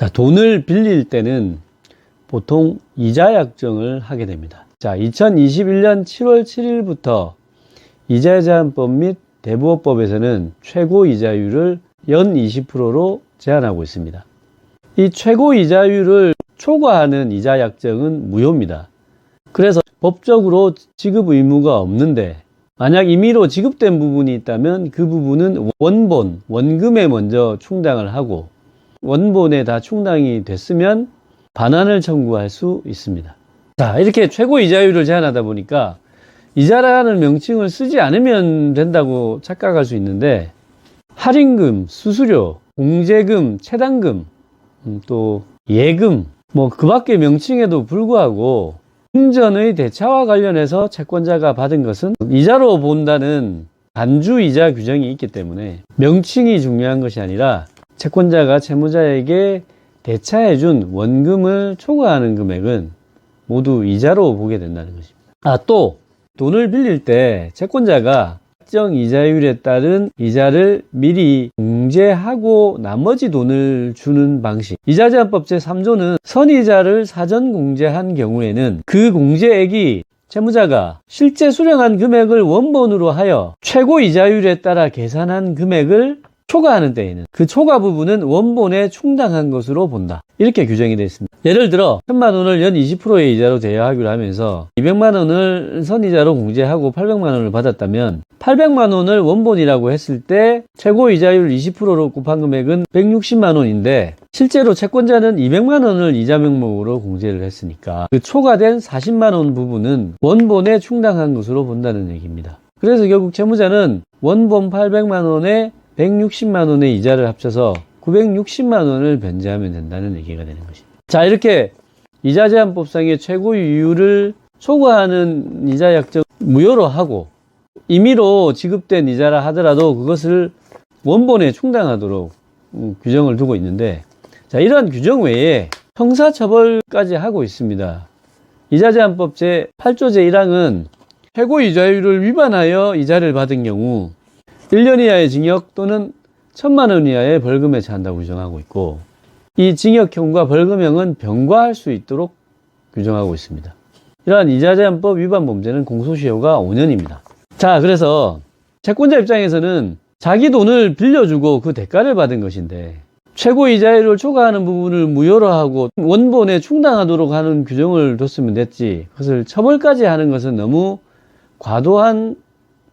자, 돈을 빌릴 때는 보통 이자 약정을 하게 됩니다. 자, 2021년 7월 7일부터 이자 제한법 및 대부업법에서는 최고 이자율을 연 20%로 제한하고 있습니다. 이 최고 이자율을 초과하는 이자 약정은 무효입니다. 그래서 법적으로 지급 의무가 없는데 만약 임의로 지급된 부분이 있다면 그 부분은 원본, 원금에 먼저 충당을 하고 원본에 다 충당이 됐으면 반환을 청구할 수 있습니다. 자, 이렇게 최고 이자율을 제한하다 보니까 이자라는 명칭을 쓰지 않으면 된다고 착각할 수 있는데 할인금, 수수료, 공제금, 채당금, 음, 또 예금, 뭐 그 밖의 명칭에도 불구하고 금전의 대차와 관련해서 채권자가 받은 것은 이자로 본다는 반주 이자 규정이 있기 때문에 명칭이 중요한 것이 아니라 채권자가 채무자에게 대차해 준 원금을 초과하는 금액은 모두 이자로 보게 된다는 것입니다. 아, 또 돈을 빌릴 때 채권자가 특정 이자율에 따른 이자를 미리 공제하고 나머지 돈을 주는 방식. 이자 제한법 제3조는 선이자를 사전 공제한 경우에는 그 공제액이 채무자가 실제 수령한 금액을 원본으로 하여 최고 이자율에 따라 계산한 금액을 초과하는 때에는 그 초과 부분은 원본에 충당한 것으로 본다. 이렇게 규정이 되어 있습니다. 예를 들어 천만 원을 연 20%의 이자로 대여하기로 하면서 200만 원을 선이자로 공제하고 800만 원을 받았다면 800만 원을 원본이라고 했을 때 최고 이자율 20%로 곱한 금액은 160만 원인데 실제로 채권자는 200만 원을 이자 명목으로 공제를 했으니까 그 초과된 40만 원 부분은 원본에 충당한 것으로 본다는 얘기입니다. 그래서 결국 채무자는 원본 800만 원에 160만 원의 이자를 합쳐서 960만 원을 변제하면 된다는 얘기가 되는 것입니다. 자, 이렇게 이자 제한법상의 최고 이율을 초과하는 이자 약정 무효로 하고 임의로 지급된 이자라 하더라도 그것을 원본에 충당하도록 음, 규정을 두고 있는데 자, 이러한 규정 외에 형사처벌까지 하고 있습니다. 이자 제한법 제 8조 제 1항은 최고 이자율을 위반하여 이자를 받은 경우 1년 이하의 징역 또는 천만 원 이하의 벌금에 처한다고 규정하고 있고 이 징역형과 벌금형은 병과할 수 있도록 규정하고 있습니다. 이러한 이자제한법 위반 범죄는 공소시효가 5년입니다. 자, 그래서 채권자 입장에서는 자기 돈을 빌려주고 그 대가를 받은 것인데 최고 이자율을 초과하는 부분을 무효로 하고 원본에 충당하도록 하는 규정을 뒀으면 됐지. 그것을 처벌까지 하는 것은 너무 과도한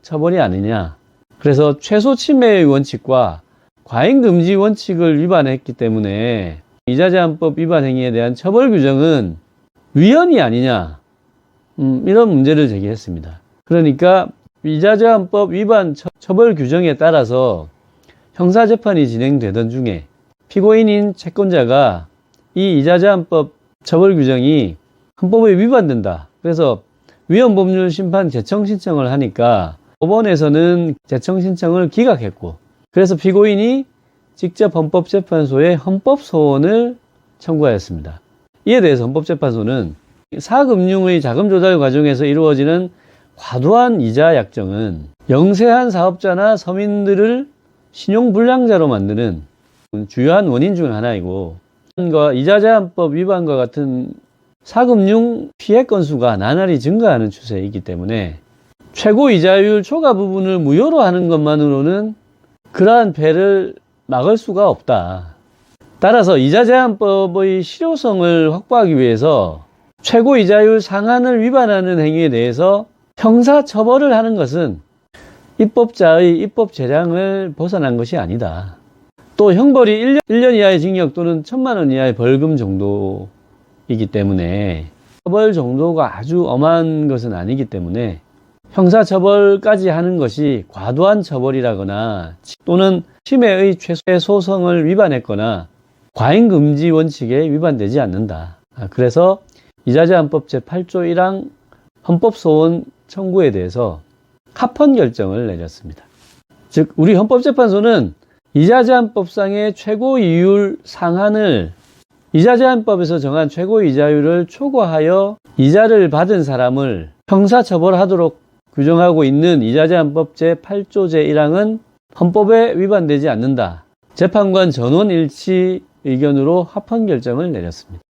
처벌이 아니냐. 그래서 최소 침해의 원칙과 과잉 금지 원칙을 위반했기 때문에 이자 제한법 위반 행위에 대한 처벌 규정은 위헌이 아니냐. 음, 이런 문제를 제기했습니다. 그러니까 이자 제한법 위반 처벌 규정에 따라서 형사 재판이 진행되던 중에 피고인인 채권자가 이 이자 제한법 처벌 규정이 헌법에 위반된다. 그래서 위헌 법률 심판 재청 신청을 하니까 법원에서는 재청 신청을 기각했고 그래서 피고인이 직접 헌법재판소에 헌법소원을 청구하였습니다. 이에 대해서 헌법재판소는 사금융의 자금 조달 과정에서 이루어지는 과도한 이자 약정은 영세한 사업자나 서민들을 신용불량자로 만드는 주요한 원인 중 하나이고 이자 제한법 위반과 같은 사금융 피해 건수가 나날이 증가하는 추세이기 때문에 최고 이자율 초과 부분을 무효로 하는 것만으로는 그러한 배를 막을 수가 없다. 따라서 이자 제한법의 실효성을 확보하기 위해서 최고 이자율 상한을 위반하는 행위에 대해서 형사 처벌을 하는 것은 입법자의 입법 재량을 벗어난 것이 아니다. 또 형벌이 1년, 1년 이하의 징역 또는 1천만 원 이하의 벌금 정도이기 때문에 처벌 정도가 아주 엄한 것은 아니기 때문에 형사처벌까지 하는 것이 과도한 처벌이라거나 또는 침해의 최소성을 위반했거나 과잉금지 원칙에 위반되지 않는다. 아, 그래서 이자제한법 제8조 1항 헌법소원 청구에 대해서 합헌 결정을 내렸습니다. 즉, 우리 헌법재판소는 이자제한법상의 최고 이율 상한을 이자제한법에서 정한 최고 이자율을 초과하여 이자를 받은 사람을 형사처벌하도록 규정하고 있는 이자제한법 제 8조 제1항은 헌법에 위반되지 않는다. 재판관 전원 일치 의견으로 합헌 결정을 내렸습니다.